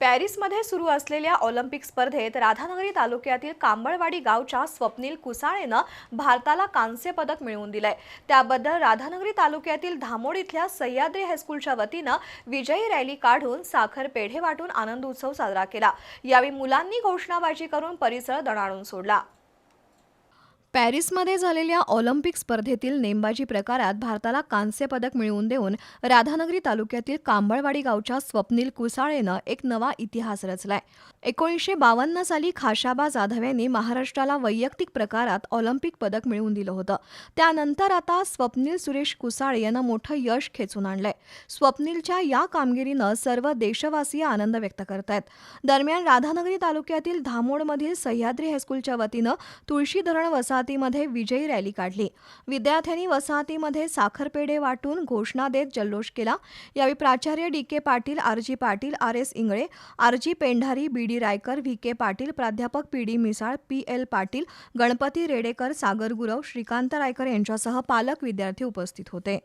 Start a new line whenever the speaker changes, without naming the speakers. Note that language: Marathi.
पॅरिसमध्ये सुरू असलेल्या ऑलिम्पिक स्पर्धेत राधानगरी तालुक्यातील कांबळवाडी गावच्या स्वप्नील कुसाळेनं भारताला कांस्य पदक मिळवून दिलंय. त्याबद्दल राधानगरी तालुक्यातील धामोड इथल्या सह्याद्री हायस्कूलच्या वतीनं विजयी रॅली काढून साखर पेढे वाटून आनंद उत्सव साजरा केला. यावेळी मुलांनी घोषणाबाजी करून परिसर दणाणून सोडला. पॅरिसमध्ये झालेल्या ऑलिम्पिक स्पर्धेतील नेमबाजी प्रकारात भारताला कांस्य पदक मिळवून देऊन राधानगरी तालुक्यातील कांबळवाडी गावच्या स्वप्नील कुसाळेनं एक नवा इतिहास रचलाय. एकोणीसशे बावन्न साली खाशाबा जाधव यांनी महाराष्ट्राला वैयक्तिक प्रकारात ऑलिम्पिक पदक मिळवून दिलं होतं. त्यानंतर आता स्वप्नील सुरेश कुसाळे यांना मोठं यश खेचून आणलंय. स्वप्नीलच्या या कामगिरीनं सर्व देशवासीय आनंद व्यक्त करतायत. दरम्यान राधानगरी तालुक्यातील धामोडमधील सह्याद्री हायस्कूलच्या वतीनं तुळशी धरण वसाहतीमध्ये विजयी रॅली काढली. विद्यार्थ्यांनी वसाहतीमध्ये साखरपेढे वाटून घोषणा देत जल्लोष केला. यावेळी प्राचार्य D K Patil R G Patil R S Ingle R G Pendhari B D Raikar V K Patil प्राध्यापक P D Misal P L Patil Ganpati Redekar Sagar Gurav Shrikant Raikar यांच्यासह पालक विद्यार्थी उपस्थित होते.